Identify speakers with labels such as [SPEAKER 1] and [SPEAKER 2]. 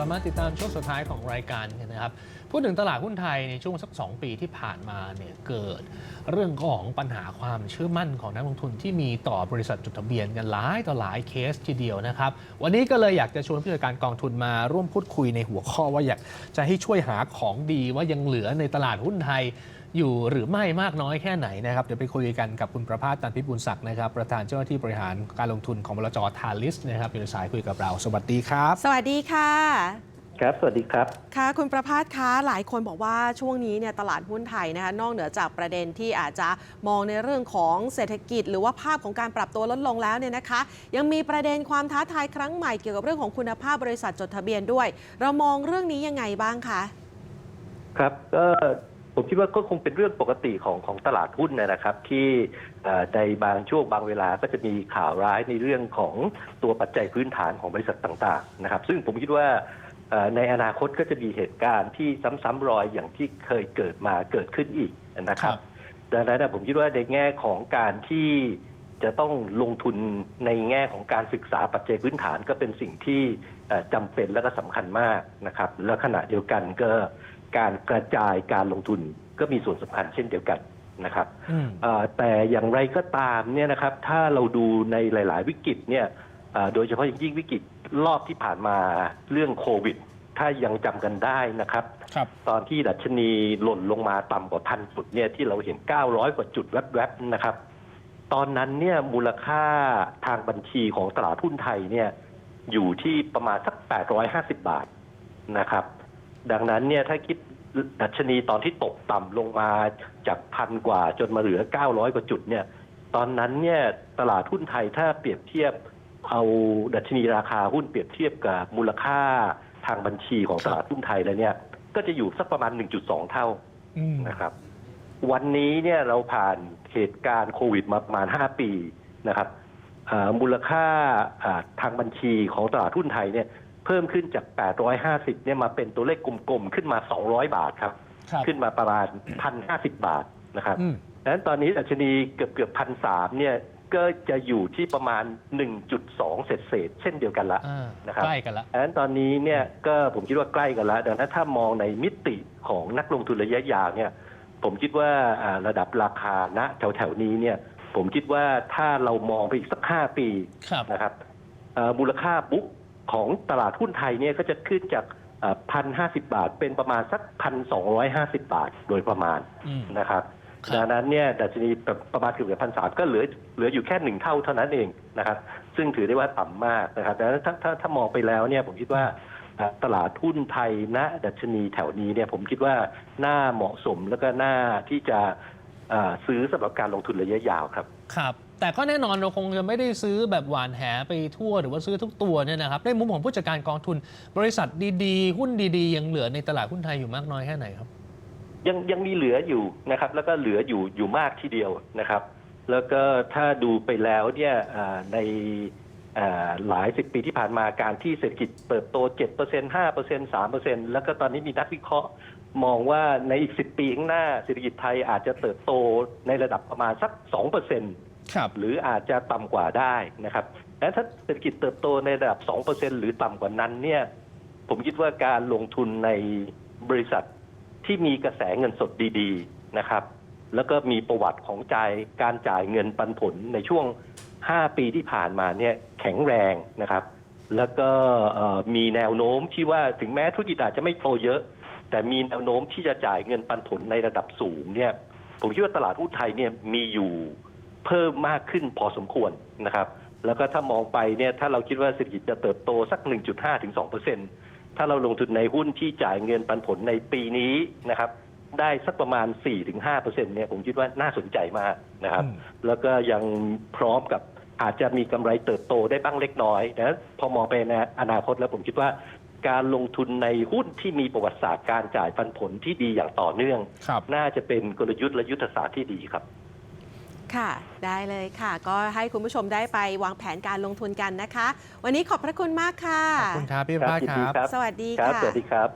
[SPEAKER 1] ลับมาติดตามช่วงสุดท้ายของรายการกันนะครับ พูดถึงตลาดหุ้นไทยในช่วงสัก 2 ปีที่ผ่านมาเนี่ยเกิด เรื่องของปัญหาความเชื่อมั่นของนักลงทุนที่มีต่อบริษัทจดทะเบียนกันหลายต่อหลายเคสทีเดียวนะครับ วันนี้ก็เลยอยากจะชวนผู้จัดการกองทุนมาร่วมพูดคุยในหัวข้อว่าอยากจะให้ช่วยหาของดีว่ายังเหลือในตลาดหุ้นไทย อยู่หรือไม่มากน้อยแค่ไหนนะครับ เดี๋ยวไปคุยกันกับคุณประภาสตันพิบูลศักดิ์นะครับ ประธานเจ้าหน้าที่บริหารการลงทุนของบลจทาลิสนะครับอยู่ในสายคุยกับเรา สวัสดีครับ
[SPEAKER 2] สวัสดีค่ะ
[SPEAKER 3] ครับ สวัสดีครับ
[SPEAKER 2] ค่ะ คุณประภาสคะหลายคนบอกว่าช่วงนี้เนี่ยตลาดหุ้นไทยนะคะนอกเหนือจากประเด็นที่อาจจะมองในเรื่องของเศรษฐกิจ หรือว่าภาพของการปรับตัวลดลงแล้วเนี่ยนะคะ ยังมีประเด็นความท้าทายครั้งใหม่เกี่ยวกับเรื่องของคุณภาพบริษัทจดทะเบียนด้วย เรามองเรื่องนี้ยังไงบ้างคะ
[SPEAKER 3] ครับก็ ผมคิดว่าก็คงเป็นเรื่องปกติของของตลาดหุ้นนะครับ ที่เอ่อในบางช่วงบางเวลาก็จะมีข่าวร้ายในเรื่องของตัวปัจจัยพื้นฐานของบริษัทต่างๆนะครับ ซึ่งผมคิดว่าเอ่อในอนาคตก็จะมีเหตุการณ์ที่ซ้ำๆรอยอย่างที่เคยเกิดมาเกิดขึ้นอีกนะครับดังนั้นนะผมคิดว่าในแง่ของการที่จะต้องลงทุนในแง่ของการศึกษาปัจจัยพื้นฐานก็เป็นสิ่งที่เอ่อจำเป็นและก็สำคัญมากนะครับ แล้วขณะเดียวกันก็ การกระจายการลงทุนก็มีส่วนสำคัญเช่นเดียวกันนะครับ
[SPEAKER 1] อืม
[SPEAKER 3] เอ่อแต่อย่างไรก็ตามเนี่ยนะครับ ถ้าเราดูในหลาย ๆ วิกฤตเนี่ยเอ่อโดยเฉพาะอย่างยิ่งวิกฤตรอบที่ผ่านมาเรื่องโควิด ถ้ายังจำกันได้นะครับ
[SPEAKER 1] ครับ
[SPEAKER 3] ตอนที่ดัชนีหล่นลงมาต่ำกว่าพันจุดเนี่ยที่เราเห็น 900 กว่าจุดแวบๆนะครับ ตอนนั้นเนี่ยมูลค่าทางบัญชีของตลาดหุ้นไทยเนี่ยอยู่ที่ประมาณสัก 850 บาทนะครับ ดังนั้นเนี่ยถ้าคิดดัชนีตอนที่ตกต่ำลงมาจากพันกว่าจนมาเหลือ 900 กว่าจุดเนี่ย ตอนนั้นเนี่ยตลาดหุ้นไทยถ้าเปรียบเทียบเอาดัชนีราคาหุ้นเปรียบเทียบกับมูลค่าทางบัญชีของตลาดหุ้นไทยแล้วเนี่ย ก็จะอยู่สักประมาณ 1.2 เท่า
[SPEAKER 1] อืม
[SPEAKER 3] นะครับ วันนี้เนี่ยเราผ่านเหตุการณ์โควิดมาประมาณ 5 ปีนะครับอ่ามูลค่าอ่าทางบัญชีของตลาดหุ้นไทยเนี่ย เพิ่มขึ้นจาก 850 เนี่ยมาเป็นตัวเลขกลมๆ ขึ้นมา 200 บาทครับ
[SPEAKER 1] ครับ
[SPEAKER 3] ขึ้นมาประมาณ 1,050 บาทนะครับ
[SPEAKER 1] อืม
[SPEAKER 3] ดังนั้นตอนนี้ดัชนีเกือบเกือบพันสามเนี่ยก็จะอยู่ที่ประมาณ 1.2 เศษเศษๆเช่นเดียวกันละ
[SPEAKER 1] อ่า
[SPEAKER 3] นะครับ
[SPEAKER 1] ใกล้กันละ
[SPEAKER 3] ดังนั้นตอนนี้เนี่ยก็ผมคิดว่าใกล้กันแล้วดังนั้นถ้ามองในมิติของนักลงทุนระยะยาวเนี่ยผมคิดว่าอ่าระดับราคาณแถวแถวๆนี้เนี่ยผมคิดว่าถ้าเรามองไปอีกสักห้าปี
[SPEAKER 1] ครับ
[SPEAKER 3] นะครับเอ่อมูลค่าบุ๊ก ของตลาดหุ้นไทยเนี่ยก็จะขึ้นจากพันห้าสิบาท เป็นประมาณสักพันสองร้อยห้าสิบาทโดยประมาณ
[SPEAKER 1] อืม
[SPEAKER 3] นะครับ
[SPEAKER 1] ครับ
[SPEAKER 3] ดังนั้นเนี่ยดัชนีประมาณเกือบพันสามก็เหลือเหลืออยู่แค่หนึ่งเท่าเท่านั้นเองนะครับ ซึ่งถือได้ว่าต่ำมากนะครับดังนั้นถ้าถ้าถ้ามองไปแล้วเนี่ยผมคิดว่าอ่าตลาดหุ้นไทยณดัชนีแถวนี้เนี่ยผมคิดว่าน่าเหมาะสมแล้วก็น่าที่จะอ่า ซื้อสำหรับการลงทุนระยะยาวครับ
[SPEAKER 1] ครับ แต่ก็แน่นอนเราคงจะไม่ได้ซื้อแบบหวานแหไปทั่วหรือว่าซื้อทุกตัวเนี่ยนะครับในมุมของผู้จัดการกองทุน บริษัทดีๆ หุ้นดีๆ ยังเหลือในตลาดหุ้นไทยอยู่มากน้อยแค่ไหนครับ
[SPEAKER 3] ยังยังมีเหลืออยู่นะครับ แล้วก็เหลืออยู่อยู่มากทีเดียวนะครับ แล้วก็ถ้าดูไปแล้วเนี่ยอ่าในอ่าหลายสิบปีที่ผ่านมาการที่เศรษฐกิจเติบโต 7% 5% 3%แล้วก็ตอนนี้มีนักวิเคราะห์ มองว่าในอีก 10 ปีข้างหน้าเศรษฐกิจไทยอาจจะเติบโตในระดับประมาณสัก 2%
[SPEAKER 1] ครับ
[SPEAKER 3] หรืออาจจะต่ำกว่าได้นะครับและถ้าเศรษฐกิจเติบโตในระดับ 2%หรือต่ำกว่านั้นเนี่ยผมคิดว่าการลงทุนในบริษัทที่มีกระแสเงินสดดีๆนะครับ แล้วก็มีประวัติของจ่ายการจ่ายเงินปันผลในช่วง 5 ปีที่ผ่านมาเนี่ยแข็งแรงนะครับ แล้วก็เอ่อมีแนวโน้มที่ว่าถึงแม้ธุรกิจอาจจะไม่โตเยอะ แต่มีแนวโน้มที่จะจ่ายเงินปันผลในระดับสูงเนี่ยผมคิดว่าตลาดหุ้นไทยเนี่ยมีอยู่เพิ่มมากขึ้นพอสมควรนะครับ แล้วก็ถ้ามองไปเนี่ยถ้าเราคิดว่าเศรษฐกิจจะเติบโตสัก 1.5ถึง2เปอร์เซ็นถ้าเราลงทุนในหุ้นที่จ่ายเงินปันผลในปีนี้นะครับได้สักประมาณ 4-5เปอร์เซ็นเนี่ยผมคิดว่าน่าสนใจมากนะครับ
[SPEAKER 1] อืม
[SPEAKER 3] แล้วก็ยังพร้อมกับอาจจะมีกำไรเติบโตได้บ้างเล็กน้อยนะพอมองไปในอนาคตแล้วผมคิดว่า การลงทุนในหุ้นที่มีประวัติศาสตร์การจ่ายปันผลที่ดีอย่างต่อเนื่อง
[SPEAKER 1] ครับ
[SPEAKER 3] น่าจะเป็นกลยุทธ์และยุทธศาสตร์ที่ดีครับ
[SPEAKER 2] ค่ะ ได้เลยค่ะ ก็ให้คุณผู้ชมได้ไปวางแผนการลงทุนกันนะคะ วันนี้ขอบพระคุณมากค่ะ
[SPEAKER 1] ขอบคุณครับพี่ประภาส
[SPEAKER 3] ยิน
[SPEAKER 1] ค
[SPEAKER 3] ดี
[SPEAKER 1] รับ
[SPEAKER 3] ครับ
[SPEAKER 2] สวัสดี
[SPEAKER 3] ครับ
[SPEAKER 2] ค่ะ
[SPEAKER 3] สวัสดีครับ